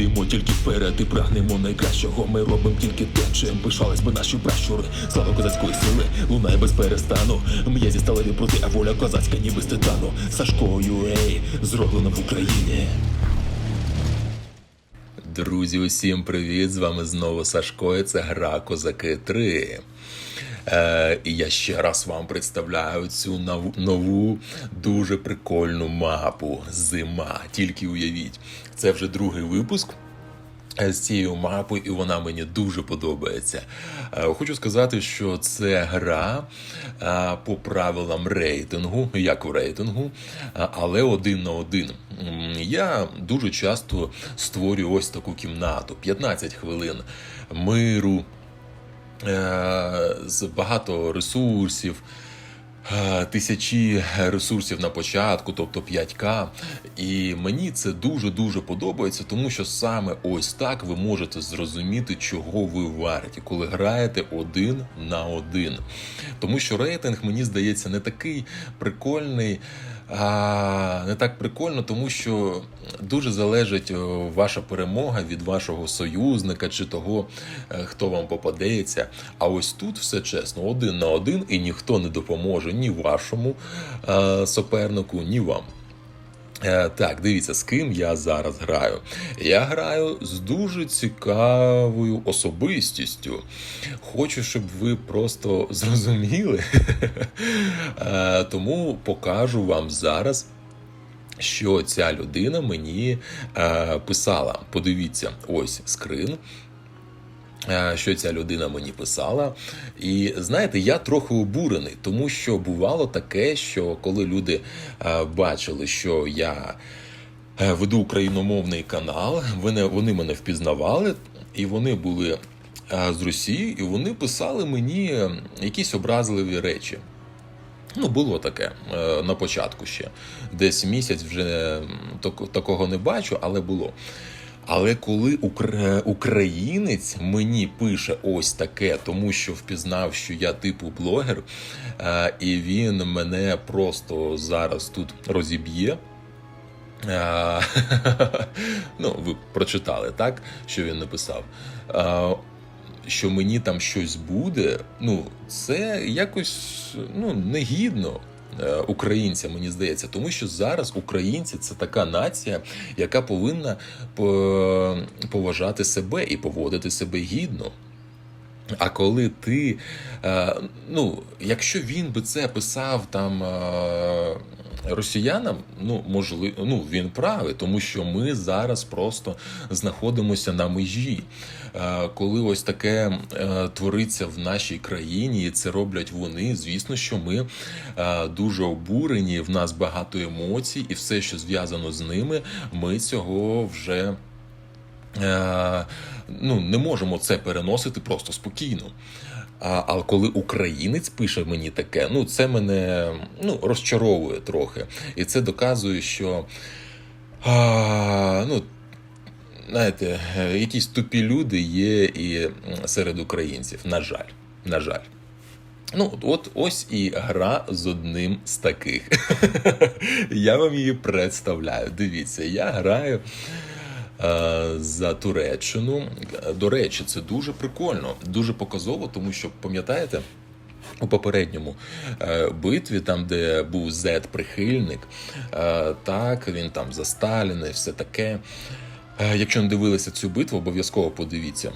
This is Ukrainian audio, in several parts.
Йдемо тільки вперед і прагнемо найкращого. Ми робимо тільки те, чим пишались би наші пращури. Слава козацької сили, лунає без перестану. М'язі сталеві проти, а воля козацька, ніби з титану. Сашко Юей, зроблено в Україні. Друзі, усім привіт! З вами знову Сашко. і Це гра Козаки 3. Е, і я ще раз вам представляю цю нов- нову дуже прикольну мапу Зима. Тільки уявіть, це вже другий випуск. е, З цією мапою, і вона мені дуже подобається. Е, Хочу сказати, що це гра по правилам рейтингу, як в рейтингу, але один на один. Я дуже часто створюю ось таку кімнату: 15 хвилин миру, з багато ресурсів. е, Тисячі ресурсів на початку, тобто 5К. І мені це дуже-дуже подобається, тому що саме ось так ви можете зрозуміти, чого ви варті, коли граєте один на один. Тому що рейтинг, мені здається, не такий прикольний. Не так прикольно, тому що дуже залежить ваша перемога від вашого союзника чи того, е, хто вам попадеться. А ось тут все чесно, один на один, і ніхто не допоможе ні вашому е, супернику, ні вам. Е, Так, дивіться, з ким я зараз граю. Я граю з дуже цікавою особистістю. Хочу, щоб ви просто зрозуміли. Е, Тому покажу вам зараз. Що ця людина мені е, писала? Подивіться, ось скрин. Е, Що ця людина мені писала, і знаєте, я трохи обурений, тому що бувало таке, що коли люди е, бачили, що я е, веду україномовний канал, вони, мене впізнавали, і вони були з Росії, і вони писали мені якісь образливі речі. Ну, було таке на початку ще. Десь місяць вже такого не бачу, але було. Але коли українець мені пише ось таке, тому що впізнав, що я типу блогер, е, і він мене просто зараз тут розіб'є. Е, Ну, ви прочитали, так, що він написав. Е, Що мені там щось буде, ну, це якось ну, негідно е, українцям, мені здається, тому що зараз українці це така нація, яка повинна поважати себе і поводити себе гідно. А коли ти, е, ну, якщо він би це писав там е, росіянам, ну можливо, ну він правий, тому що ми зараз просто знаходимося на межі. Е, коли ось таке е, твориться в нашій країні, і це роблять вони, звісно, що ми е, дуже обурені, в нас багато емоцій, і все, що зв'язано з ними, ми цього вже. Ну, не можемо це переносити просто спокійно. А, коли українець пише мені таке, ну це мене ну, розчаровує трохи. І це доказує, що а, ну, знаєте, якісь тупі люди є і серед українців. На жаль, на жаль. Ну, от ось і гра з одним з таких. я вам її представляю. Дивіться, я граю за Туреччину. До речі, це дуже прикольно, дуже показово, тому що пам'ятаєте. У попередньому е, битві, там, де був Зет-прихильник, е, так, він там за Сталіна і все таке. Е, якщо не дивилися цю битву, обов'язково подивіться.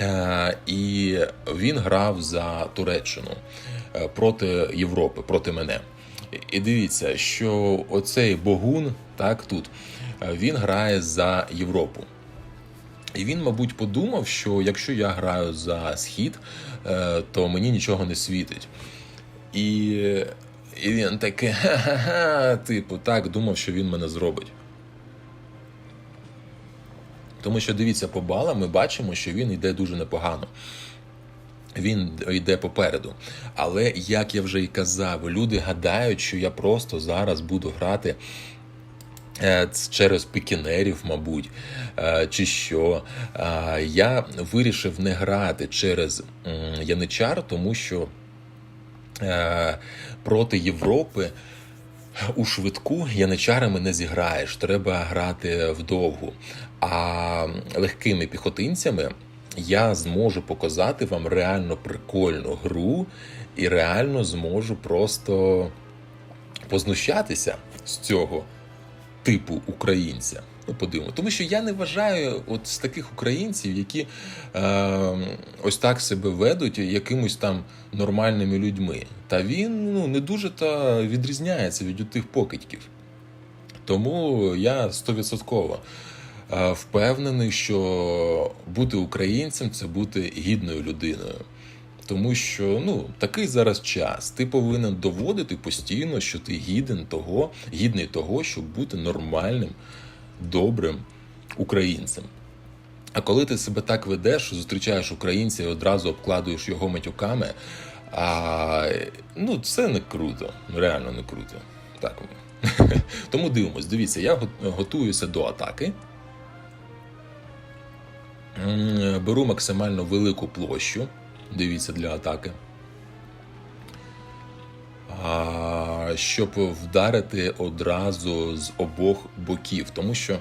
Е, і він грав за Туреччину е, проти Європи, проти мене. І дивіться, що оцей Богун, так тут, е, він грає за Європу. І він, мабуть, подумав, що якщо я граю за схід, е, то мені нічого не світить. І, і він ха-ха-ха, типу, так, думав, що він мене зробить. Тому що дивіться, по балам ми бачимо, що він йде дуже непогано. Він йде попереду. Але як я вже і казав, люди гадають, що я просто зараз буду грати е, через пікінерів, мабуть, е, чи що. Е, Я вирішив не грати через Яничар, тому що е, проти Європи. У швидку яничарами не зіграєш, треба грати вдовгу. А легкими піхотинцями я зможу показати вам реально прикольну гру і реально зможу просто познущатися з цього типу українця. Ну, подивимо. Тому що я не вважаю от з таких українців, які е, ось так себе ведуть якимось там нормальними людьми. Та він ну, не дуже та відрізняється від тих покидьків. Тому я стовідсотково е, впевнений, що бути українцем це бути гідною людиною. Тому що ну такий зараз час. Ти повинен доводити постійно, що ти гіден того, гідний того, щоб бути нормальним, добрим українцем. А коли ти себе так ведеш, зустрічаєш українця і одразу обкладуєш його матюками, а, ну це не круто, реально не круто. Так. Тому дивимось, дивіться, я готуюся до атаки. Беру максимально велику площу. Дивіться для атаки. А, Щоб вдарити одразу з обох боків. Тому що,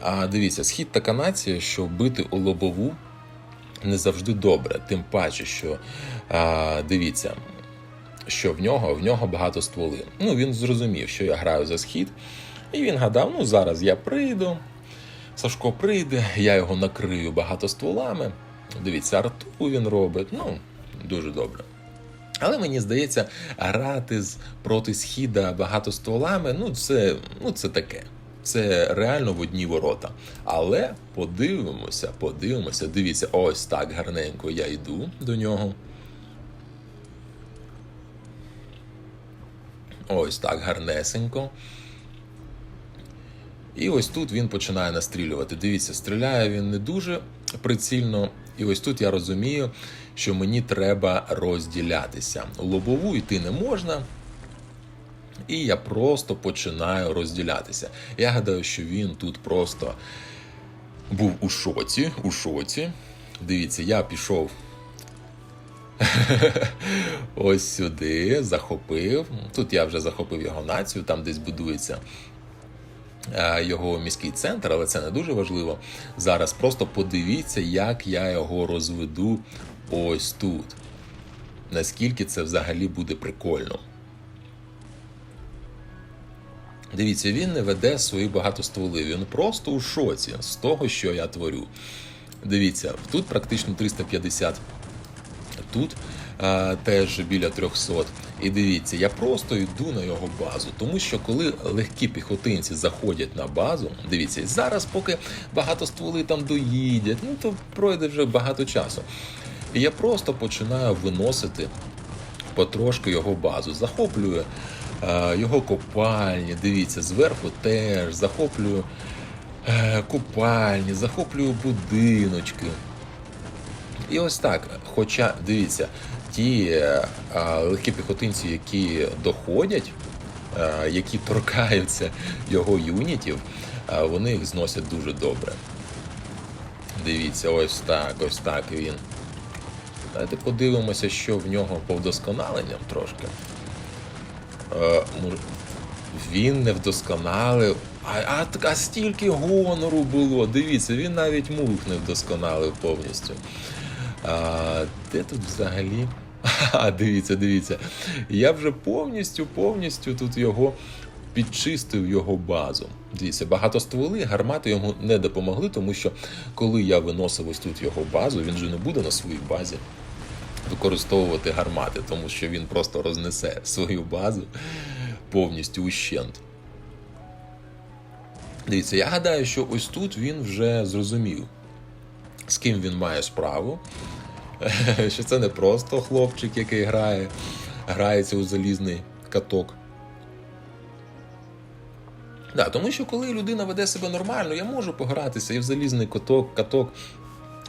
а, дивіться, схід така нація, що бити у лобову не завжди добре. Тим паче, що а, дивіться, що в нього в нього багато стволи. Ну, він зрозумів, що я граю за схід, і він гадав: ну зараз я прийду. Сашко прийде, я його накрию багато стволами. Дивіться, арту він робить. Ну, дуже добре. Але мені здається, грати з проти східа багато стволами, ну це, ну це таке. Це реально в одні ворота. Але подивимося, подивимося. Дивіться, ось так гарненько я йду до нього. Ось так гарнесенько. І ось тут він починає настрілювати. Дивіться, стріляє він не дуже прицільно. І ось тут я розумію, що мені треба розділятися. Лобову йти не можна. І я просто починаю розділятися. Я гадаю, що він тут просто був у шоці. у шоці. Дивіться, я пішов ось сюди, захопив. Тут я вже захопив його націю, там десь будується його міський центр, але це не дуже важливо. Зараз просто подивіться, як я його розведу ось тут. Наскільки це взагалі буде прикольно. Дивіться, він не веде свої багатостволи, він просто у шоці з того, що я творю. Дивіться, тут практично 350. Тут а, теж біля 300. І дивіться, я просто йду на його базу, тому що коли легкі піхотинці заходять на базу, дивіться, зараз, поки багато стволи там доїдять, ну то пройде вже багато часу. І я просто починаю виносити потрошки його базу, захоплюю е, його копальні. Дивіться, зверху теж захоплюю е, копальні, захоплюю будиночки. І ось так. Хоча дивіться, ті а, легкі піхотинці, які доходять, а, які торкаються його юнітів, а, вони їх зносять дуже добре. Дивіться, ось так, ось так він. Давайте подивимося, що в нього по вдосконаленням трошки. А, він не вдосконалив. А, а, а стільки гонору було. Дивіться, він навіть мух не вдосконалив повністю. А, Де тут взагалі? А, дивіться, дивіться. Я вже повністю, повністю тут його підчистив його базу. Дивіться, багато стволи, гармати йому не допомогли, тому що коли я виносив ось тут його базу, він же не буде на своїй базі використовувати гармати, тому що він просто рознесе свою базу повністю ущент. Дивіться, я гадаю, що ось тут він вже зрозумів, з ким він має справу. що це не просто хлопчик, який грає, грається у залізний каток. Да, Тому що коли людина веде себе нормально, я можу погратися і в залізний каток, каток,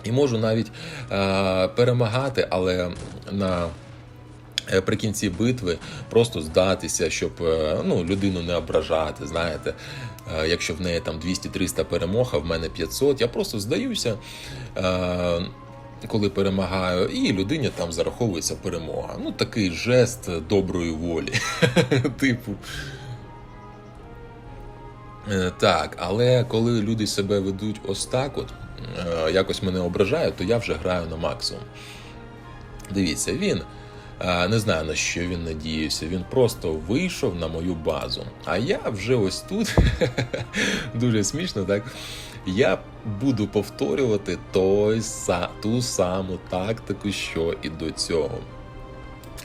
і можу навіть е, перемагати, але на е, при битви просто здатися, щоб е, ну, людину не ображати. Знаєте, е, якщо в неї там 200-300 перемог, а в мене 500, я просто здаюся. Коли перемагаю, і людині там зараховується перемога. Ну, такий жест доброї волі. Типу. Е, Так, але коли люди себе ведуть ось так, от е, якось мене ображають, то я вже граю на максимум. Дивіться, він не знаю на що він надіявся. Він просто вийшов на мою базу. А я вже ось тут дуже смішно, так. Я буду повторювати той, ту саму тактику, що і до цього.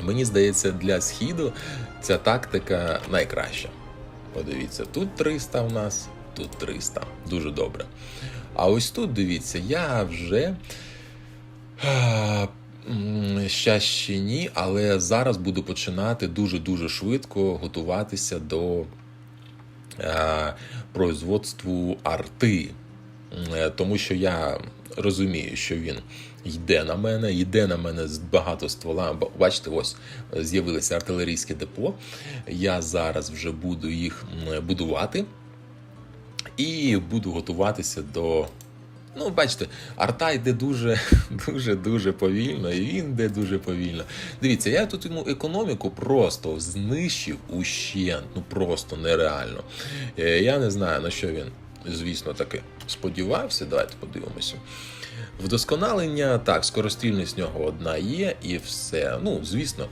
Мені здається, для східу ця тактика найкраща. Подивіться, тут 300 в нас, тут 300. Дуже добре. А ось тут дивіться, я вже. Щас ще ні, але зараз буду починати дуже-дуже швидко готуватися до е, производству арти. Е, Тому що я розумію, що він йде на мене, йде на мене з багато ствола. Бачите, ось з'явилися артилерійське депо. Я зараз вже буду їх будувати і буду готуватися до. Ну, бачите, арта йде дуже, дуже, дуже повільно, і він йде дуже повільно. Дивіться, я тут йому економіку просто знищив ущент, ну просто нереально. Е, Я не знаю, на що він, звісно, таки сподівався. Давайте подивимося. Вдосконалення, так, скорострільність в нього одна є, і все. Ну, звісно.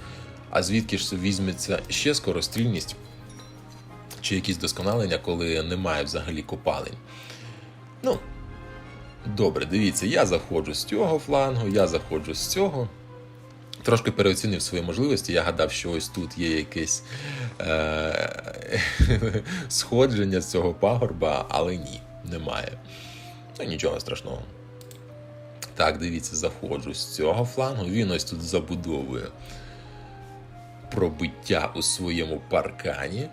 А звідки ж візьметься ще скорострільність? Чи якісь досконалення, коли немає взагалі копалень? Ну, добре, дивіться, я заходжу з цього флангу, я заходжу з цього. Трошки переоцінив свої можливості. Я гадав, що ось тут є якесь е- сходження з цього пагорба, але ні, немає. Ну, нічого страшного. Так, дивіться, заходжу з цього флангу. Він ось тут забудовує пробиття у своєму паркані.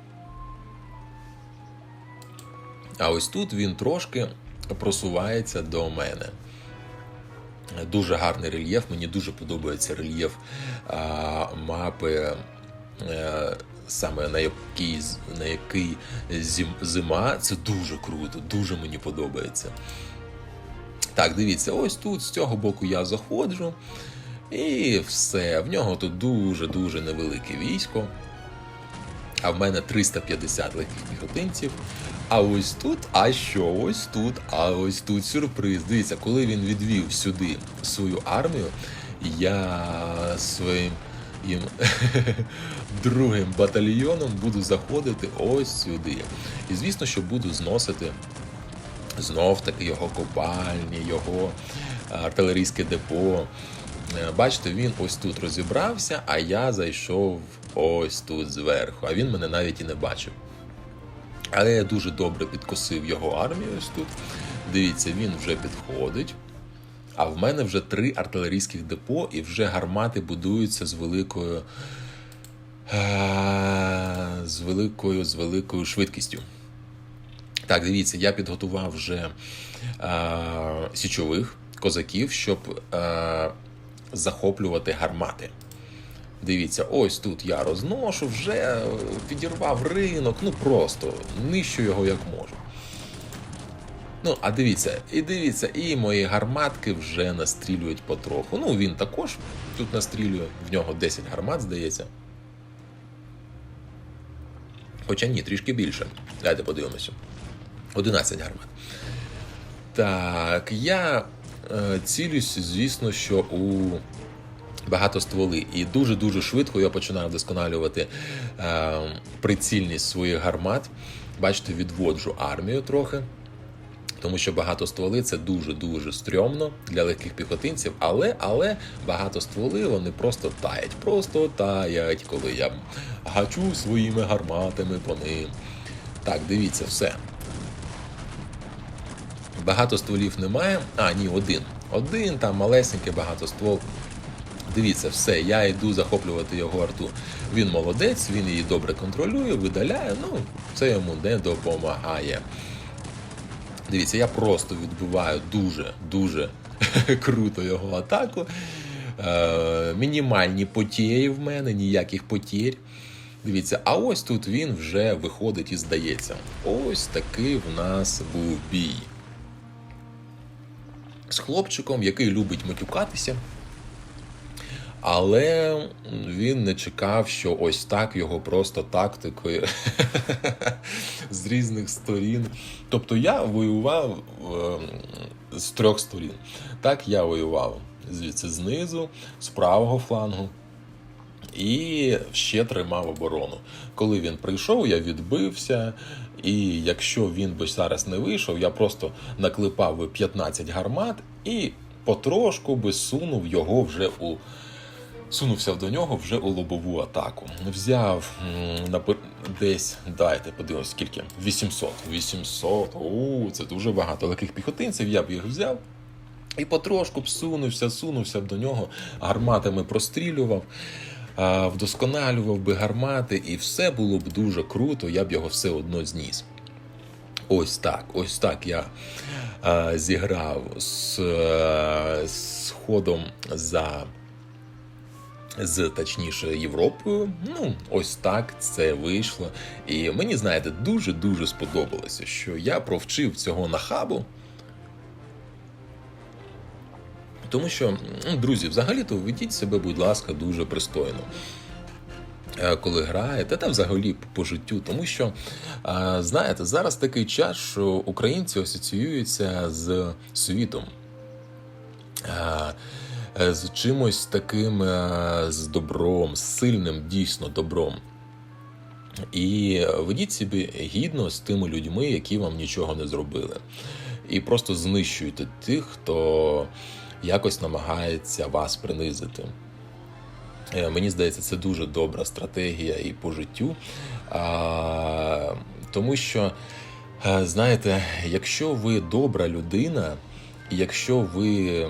А ось тут він трошки просувається до мене. Дуже гарний рельєф. Мені дуже подобається рельєф а, мапи, е, саме на який, на який зим, зима. Це дуже круто, дуже мені подобається. Так, дивіться, ось тут з цього боку я заходжу. І все. В нього тут дуже-дуже невелике військо. А в мене 350 легких піхотинців. А ось тут, а що? Ось тут, а ось тут сюрприз. Дивіться, коли він відвів сюди свою армію, я своїм їм другим батальйоном буду заходити ось сюди. І звісно, що буду зносити знов таки його копальні, його артилерійське депо. Е, Бачите, він ось тут розібрався, а я зайшов ось тут зверху, а він мене навіть і не бачив. Але я дуже добре підкосив його армію ось тут. Дивіться, він вже підходить. А в мене вже три артилерійських депо, і вже гармати будуються з великою. е, З великою, з великою швидкістю. Так, дивіться, я підготував вже е, січових козаків, щоб е, захоплювати гармати. Дивіться, ось тут я розношу, вже підірвав ринок, ну просто нищу його як можу. Ну, а дивіться, і дивіться, і мої гарматки вже настрілюють потроху. Ну, він також тут настрілює, в нього 10 гармат, здається. Хоча ні, трішки більше. Давайте подивимося. 11 гармат. Так, я е, цілюсь, звісно, що у багато стволи. І дуже-дуже швидко я починаю вдосконалювати е, прицільність своїх гармат. Бачите, відводжу армію трохи. Тому що багато стволи це дуже-дуже стрьомно для легких піхотинців, але але багато стволи вони просто таять, просто таять, коли я гачу своїми гарматами по ним. Так, дивіться, все. Багато стволів немає. А, ні, один. Один там малесенький багатоствол. Дивіться, все, я йду захоплювати його арту. Він молодець, він її добре контролює, видаляє, ну, це йому не допомагає. Дивіться, я просто відбиваю дуже-дуже круто його атаку. Е, мінімальні потєрі в мене, ніяких потєр. Дивіться, а ось тут він вже виходить і здається. Ось такий в нас був бій. З хлопчиком, який любить матюкатися. Але він не чекав, що ось так його просто тактикою з різних сторін. Тобто я воював е, з трьох сторін. Так, я воював звідси знизу, з правого флангу. І ще тримав оборону. Коли він прийшов, я відбився. І якщо він би зараз не вийшов, я просто наклепав би 15 гармат і потрошку би сунув його вже у. Сунувся до нього вже у лобову атаку. Взяв напи- десь, дайте подивимось, скільки? 800. 800. О, це дуже багато. Легких піхотинців я б їх взяв. І потрошку б сунувся, сунувся б до нього, гарматами прострілював, вдосконалював би гармати, і все було б дуже круто, я б його все одно зніс. Ось так, ось так я зіграв з, е, з ходом за. З точніше Європою, ну ось так це вийшло. І мені знаєте, дуже дуже сподобалося, що я провчив цього нахабу. Тому що, ну, друзі, взагалі-то ведіть себе, будь ласка, дуже пристойно. е, Коли граєте, та взагалі по життю, тому що е, знаєте, зараз такий час, що українці асоціюються з світом, е, з чимось таким е, з добром, з сильним дійсно добром. І ведіть собі гідно з тими людьми, які вам нічого не зробили. І просто знищуйте тих, хто якось намагається вас принизити. Е, Мені здається, це дуже добра стратегія і по життю. Тому що, е, знаєте, якщо ви добра людина, якщо ви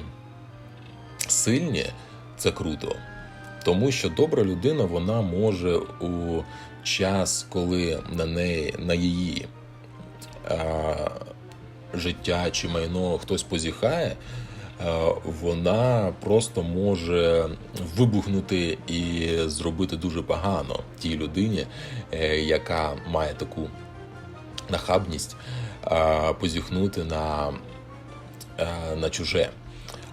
сильні, це круто. Тому що добра людина вона може у час, коли на неї на її а, життя чи майно хтось позіхає, а, вона просто може вибухнути і зробити дуже погано тій людині, е, яка має таку нахабність а, позіхнути на, а, на чуже.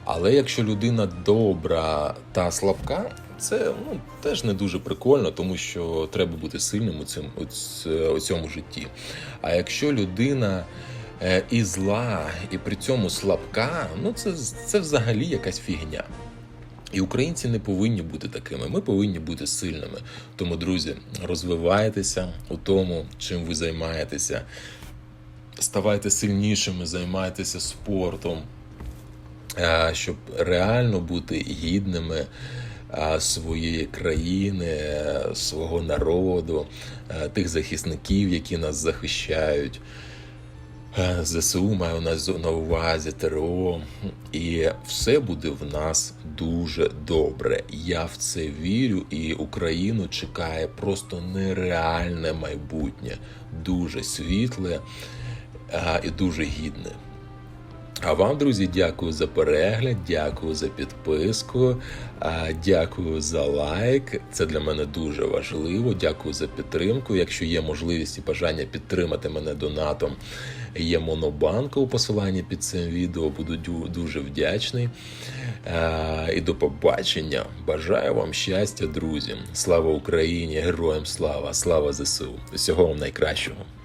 Але якщо людина добра та слабка, це ну, теж не дуже прикольно, тому що треба бути сильним у цьому, у цьому житті. А якщо людина е, і зла, і при цьому слабка, ну це, це взагалі якась фігня. І українці не повинні бути такими. Ми повинні бути сильними. Тому, друзі, розвивайтеся у тому, чим ви займаєтеся. Ставайте сильнішими, займайтеся спортом, щоб реально бути гідними е, своєї країни, е, свого народу, е, тих захисників, які нас захищають. Е, ЗСУ маю на з- на увазі ТРО, і все буде в нас дуже добре. Я в це вірю, і Україну чекає просто нереальне майбутнє, дуже світле е, і дуже гідне. А вам, друзі, дякую за перегляд, дякую за підписку, дякую за лайк. Це для мене дуже важливо. Дякую за підтримку. Якщо є можливість і бажання підтримати мене донатом, є монобанка у посиланні під цим відео. Буду дуже вдячний. І до побачення. Бажаю вам щастя, друзі. Слава Україні! Героям слава! Слава ЗСУ! Всього вам найкращого!